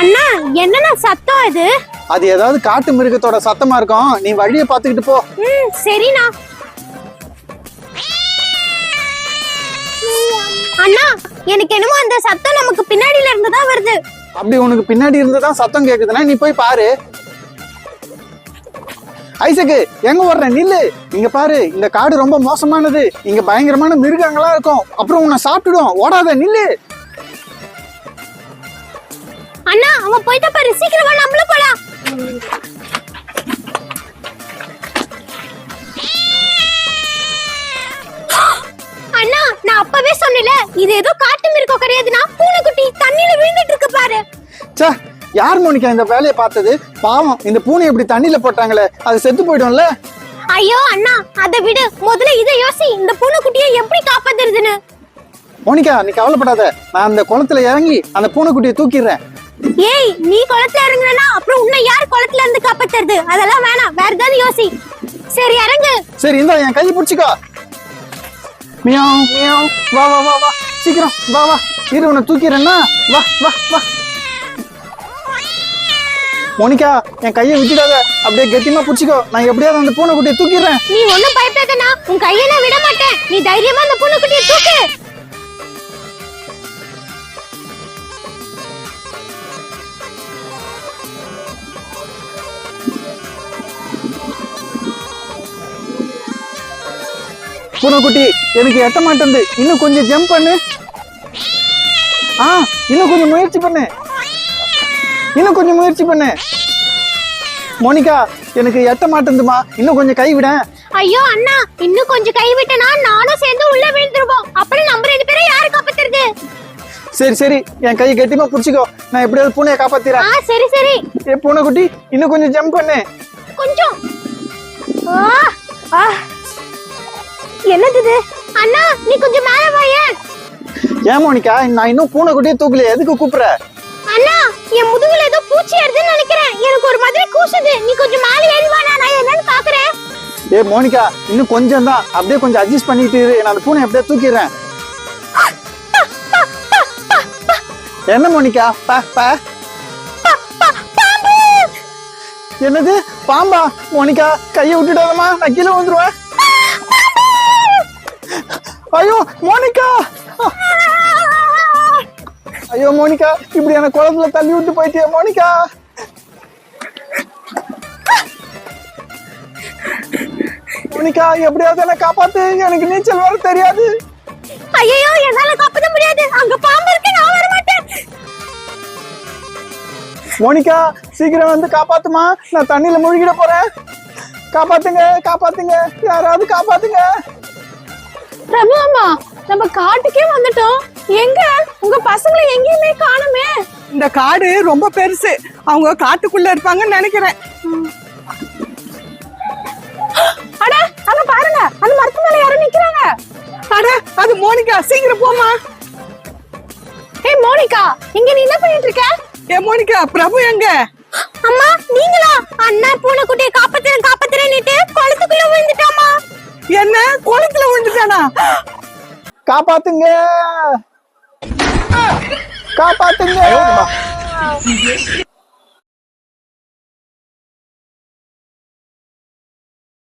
அண்ணா என்னண்ணா சத்தம் இது? அது ஏதாவது காட்டு மிருகத்தோட சத்தமா இருக்கும். நீ வழியை பார்த்துக்கிட்டு போ. ம் சரிண்ணா. அண்ணா எனக்கு என்னமோ அந்த சத்தம் நமக்கு பின்னாடில இருந்து தான் வருது. அப்படி உனக்கு பின்னாடி இருந்து தான் சத்தம் கேக்குதுன்னா நீ போய் பாரு. ஐசக்கு எங்க ஓடுற? நில்லு. இங்க பாரு இந்த காடு ரொம்ப மோசமானது. இங்க பயங்கரமான மிருகங்களா இருக்கும். அப்புறம் உன்னை சாப்பிட்டுடும். ஓடாத நில்லு. அண்ணா அவன் போயிட்ட பாரு சீக்கிரமா நம்மளும் போலாம். அண்ணா நான் அப்பவே சொன்னேன்ல இது ஏதோ காட்டு மிருகம் கிடையாதுன்னா பூனைக்குட்டி தண்ணியில விழுந்துட்டு இருக்கு பாரு. ச்சே யார் மோனிகா இந்த வேலையை பார்த்தது? பாவம் இந்த பூனை இப்படி தண்ணியில போட்டாங்களே அது செத்து போயிடும்ல. ஐயோ அண்ணா அதை விடு. முதல்ல இதை யோசி இந்த பூனைக்குட்டியை எப்படி காப்பாத்துறதுன்னு. மோனிகா நீ கவலைப்படாத. நான் அந்த குளத்துல இறங்கி அந்த பூனைக்குட்டியை தூக்கிடுறேன். ஏய் நீ குளத்துல இறங்குறனா? அப்புறம் உன்னை யார் குளத்துல இருந்து காப்பாத்துறது? அதெல்லாம் வேணாம். வேற ஏதாவது யோசி. சரி இறங்கு. சரி இந்தா என் கையை பிடிச்சிக்கோ. Meow meow. வா வா வா வா. சீக்கிரம். வா வா. இரு உன்னை தூக்கிறேன்னா வா வா வா. மோனிகா என் கையை விட்டுடாத. அப்படியே கெட்டிமா பிடிச்சிக்கோ. நான் எப்படியாவது அந்த பூனைக்குட்டியை தூக்கிடுறேன். நீ ஒண்ணும் பயப்படாதனா உன் கையை நான் விட மாட்டேன். நீ தைரியமா அந்த பூனைக்குட்டியை தூக்கு. பூனைக்குட்டி எனக்கு எட்ட மாட்டேங்குது இன்னும் கொஞ்சம் ஜம்ப் பண்ணு. ஆ இன்னும் கொஞ்சம் முயற்சி பண்ணு. இன்னும் கொஞ்சம் முயற்சி பண்ணு. மோனிகா எனக்கு எட்ட மாட்டேங்குதுமா இன்னும் கொஞ்சம் கை விடேன் ஐயோ அண்ணா இன்னும் கொஞ்சம் கை விட்டனா நானும் சேர்ந்து உள்ள விழுந்துருவோம். அப்புறம் நம்ம ரெண்டு பேரும் யாரு காப்பாத்துறது? சரி சரி. என் கையை கெட்டிமா பிடிச்சிக்கோ. நான் எப்படியாவது பூனையை காப்பாத்திறேன். ஆ சரி சரி. ஏ பூனைக்குட்டி இன்னும் கொஞ்சம் ஜம்ப் பண்ணு. கொஞ்சம். ஆ, ஆ. என்னது இது? அண்ணா நீ கொஞ்சம் மேல வாயேன் ஏன்? மோனிகா? நான் இன்னும் பூனைக்குட்டியே தூக்கல எதுக்கு கூப்பிடுற? அண்ணா என் முதுகுல ஏதோ பூச்சி ஏறுதுன்னு நினைக்கிறேன். எனக்கு ஒரு மாதிரி கூசுது. நீ கொஞ்சம் மேல ஏறி வா நான் என்னன்னு பாக்குறேன் ஏ மோனிகா இன்னும் கொஞ்சம் தான். அப்படியே கொஞ்சம் அட்ஜஸ்ட் பண்ணிட்டு இரு. நான் அந்த பூனை அப்படியே தூக்கிடுறேன். என்ன மோனிகா? பா பா. என்னது? பாம்பா. மோனிகா கையை விட்டுடாதம்மா நான் கீழே வந்துருவேன் ஐயோ மோனிகா! ஐயோ மோனிகா இப்படி எனக்கு குளத்துல தள்ளி விட்டு போயிட்டியே மோனிகா! மோனிகா எப்படியாவது என்ன காப்பாத்து. எனக்கு நீச்சல் வர தெரியாது. ஐயோ என்னால காப்பாத்த முடியாது. அங்க பாம்பு இருக்கு நான் வர மாட்டேன். மோனிகா சீக்கிரம் வந்து காப்பாத்துமா. நான் தண்ணியில முழுகிட போறேன். காப்பாத்துங்க காப்பாத்துங்க. யாராவது காப்பாத்துங்க. காட்டுக்கே வந்துட்டோம். எங்க? உங்க பசங்களை எங்கேயுமே காணுமே. இந்த காடு ரொம்ப பெருசு. அவங்க காட்டுக்குள்ள இருப்பாங்கன்னு நினைக்கிறேன். அட அங்க பாருங்க. அந்த மரத்து மேல யாரும் நிக்கிறாங்க. அட அது மோனிகா. சீக்கிரம் போமா ஏய் மோனிகா இங்க நீ என்ன பண்ணிட்டு இருக்க? ஏ மோனிகா பிரபு எங்க? அம்மா நீங்களா? அண்ணா பூனைக்குட்டியை காப்பாத்துறேன் காப்பாத்துறேன்னுட்டு குளத்துக்குள்ள விழுந்துட்டாமா என்ன? குளத்துல விழுந்துட்டானா? காப்பாத்துங்க. காப்பாத்துங்க.